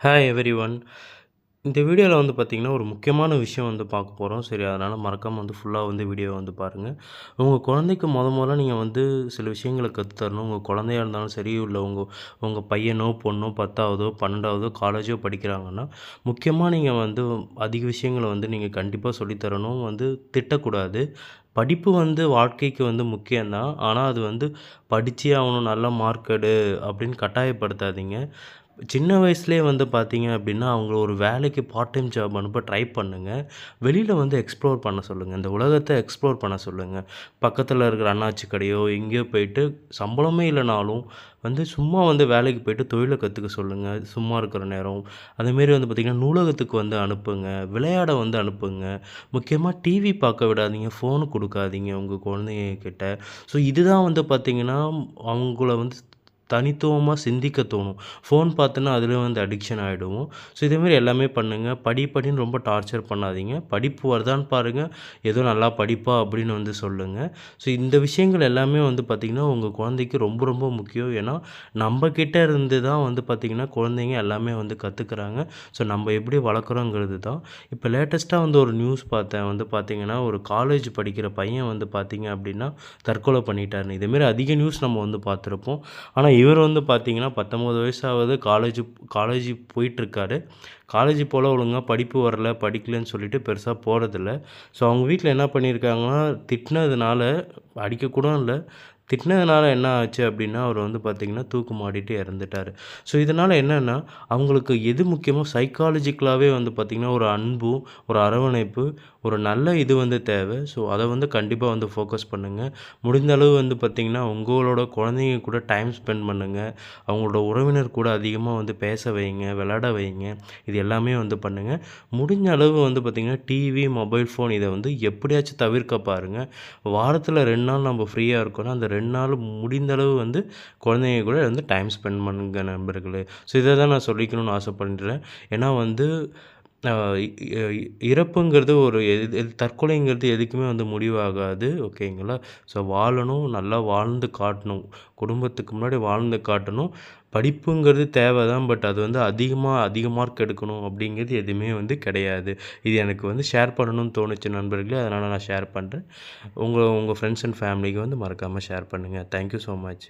Hi every one இந்த வீடியோவில் வந்து பார்த்திங்கன்னா ஒரு முக்கியமான விஷயம் வந்து பார்க்க போகிறோம் சரி அதனால் மறக்காமல் வந்து ஃபுல்லாக வந்து வீடியோ வந்து பாருங்கள் உங்கள் குழந்தைக்கு முத முதல்ல நீங்கள் வந்து சில விஷயங்களை கற்றுத் தரணும். உங்கள் குழந்தையா இருந்தாலும் சரி இல்லை உங்கள் உங்கள் பையனோ பொண்ணோ பத்தாவதோ பன்னெண்டாவதோ காலேஜோ படிக்கிறாங்கன்னா முக்கியமாக நீங்கள் வந்து அதிக விஷயங்களை வந்து நீங்கள் கண்டிப்பாக சொல்லித்தரணும் வந்து திட்டக்கூடாது. படிப்பு வந்து வாழ்க்கைக்கு வந்து முக்கியம்தான். ஆனால் அது வந்து படித்தே ஆகணும். நல்ல மார்க் எடு அப்படின்னு கட்டாயப்படுத்தாதீங்க. சின்ன வயசுலேயே வந்து பார்த்தீங்க அப்படின்னா அவங்கள ஒரு வேலைக்கு பார்ட் டைம் ஜாப் அனுப்ப ட்ரை பண்ணுங்கள் வெளியில் வந்து எக்ஸ்ப்ளோர் பண்ண சொல்லுங்கள் இந்த உலகத்தை எக்ஸ்ப்ளோர் பண்ண சொல்லுங்கள் பக்கத்தில் இருக்கிற அண்ணாச்சி கடையோ எங்கேயோ போயிட்டு சம்பளமே இல்லைனாலும் வந்து சும்மா வந்து வேலைக்கு போயிட்டு தொழிலை கற்றுக்க சொல்லுங்கள் சும்மா இருக்கிற நேரம். அதேமாரி வந்து பார்த்திங்கன்னா நூலகத்துக்கு வந்து அனுப்புங்க. விளையாட வந்து அனுப்புங்க. முக்கியமாக டிவி பார்க்க விடாதீங்க. ஃபோனு கொடுக்காதீங்க உங்கள் குழந்தைங்க கிட்ட. ஸோ இதுதான் வந்து பார்த்திங்கன்னா அவங்கள வந்து தனித்துவமாக சிந்திக்க தோணும். ஃபோன் பார்த்தோன்னா அதில் வந்து அடிக்ஷன் ஆகிடுவோம் ஸோ இதேமாரி எல்லாமே பண்ணுங்கள் படி படின்னு ரொம்ப டார்ச்சர் பண்ணாதீங்க. படிப்பு வருதான்னு பாருங்கள் ஏதோ நல்லா படிப்பா அப்படின்னு வந்து சொல்லுங்கள் ஸோ இந்த விஷயங்கள் எல்லாமே வந்து பார்த்திங்கன்னா உங்கள் குழந்தைக்கு ரொம்ப ரொம்ப முக்கியம். ஏன்னா நம்ம இருந்து தான் வந்து பார்த்திங்கன்னா குழந்தைங்க எல்லாமே வந்து கற்றுக்குறாங்க ஸோ நம்ம எப்படி வளர்க்குறோங்கிறது தான். இப்போ லேட்டஸ்ட்டாக வந்து ஒரு நியூஸ் பார்த்தேன். வந்து பார்த்திங்கன்னா ஒரு காலேஜ் படிக்கிற பையன் வந்து பார்த்திங்க அப்படின்னா தற்கொலை பண்ணிட்டாருன்னு. இதேமாரி அதிக நியூஸ் நம்ம வந்து பார்த்துருப்போம். ஆனால் இவர் வந்து பார்த்தீங்கன்னா பத்தொம்போது வயசாகுது காலேஜ் காலேஜ் போயிட்டுருக்காரு. காலேஜ் போல் ஒழுங்காக படிப்பு வரல படிக்கலன்னு சொல்லிட்டு பெருசாக போகிறதில்ல ஸோ அவங்க வீட்டில் என்ன பண்ணியிருக்காங்கன்னா திட்டினதுனால அடிக்கக்கூட இல்லை திட்டினதுனால என்ன ஆச்சு அப்படின்னா அவர் வந்து பார்த்திங்கன்னா தூக்கு மாடிட்டு இறந்துட்டார். ஸோ இதனால் என்னென்னா அவங்களுக்கு எது முக்கியமோ சைக்காலஜிக்கலாகவே வந்து பார்த்திங்கன்னா ஒரு அன்பும் ஒரு அரவணைப்பு ஒரு நல்ல இது வந்து தேவை. ஸோ அதை வந்து கண்டிப்பாக வந்து ஃபோக்கஸ் பண்ணுங்கள் முடிந்த அளவு வந்து பார்த்திங்கன்னா உங்களோட குழந்தைங்க கூட டைம் ஸ்பெண்ட் பண்ணுங்கள் அவங்களோட உறவினர் கூட அதிகமாக வந்து பேச வைங்க விளாட வைங்க. இது எல்லாமே வந்து பண்ணுங்கள் முடிஞ்ச அளவு வந்து பார்த்திங்கன்னா டிவி மொபைல் ஃபோன் இதை வந்து எப்படியாச்சும் தவிர்க்க பாருங்கள் வாரத்தில் ரெண்டு நாள் நம்ம ஃப்ரீயாக இருக்கோன்னா அந்த ரெண்டு நாள் முடிந்த அளவு வந்து குழந்தைங்க கூட வந்து டைம் ஸ்பெண்ட் பண்ணுங்க நண்பர்களே. ஸோ இதை தான் நான் சொல்லிக்கணும்னு ஆசைப்படுறேன். ஏன்னா வந்து இறப்புங்கிறது ஒரு எது தற்கொலைங்கிறது எதுக்குமே வந்து முடிவாகாது ஓகேங்களா? ஸோ வாழணும் நல்லா வாழ்ந்து காட்டணும். குடும்பத்துக்கு முன்னாடி வாழ்ந்து காட்டணும். படிப்புங்கிறது தேவை தான் பட் அது வந்து அதிகமாக அதிக மார்க் எடுக்கணும் அப்படிங்கிறது எதுவுமே வந்து கிடையாது. இது எனக்கு வந்து ஷேர் பண்ணணும்னு தோணுச்சு நண்பர்களே. அதனால் நான் ஷேர் பண்ணுறேன் உங்கள் உங்கள் ஃப்ரெண்ட்ஸ் அண்ட் ஃபேமிலிக்கு வந்து மறக்காமல் ஷேர் பண்ணுங்கள் தேங்க்யூ ஸோ மச்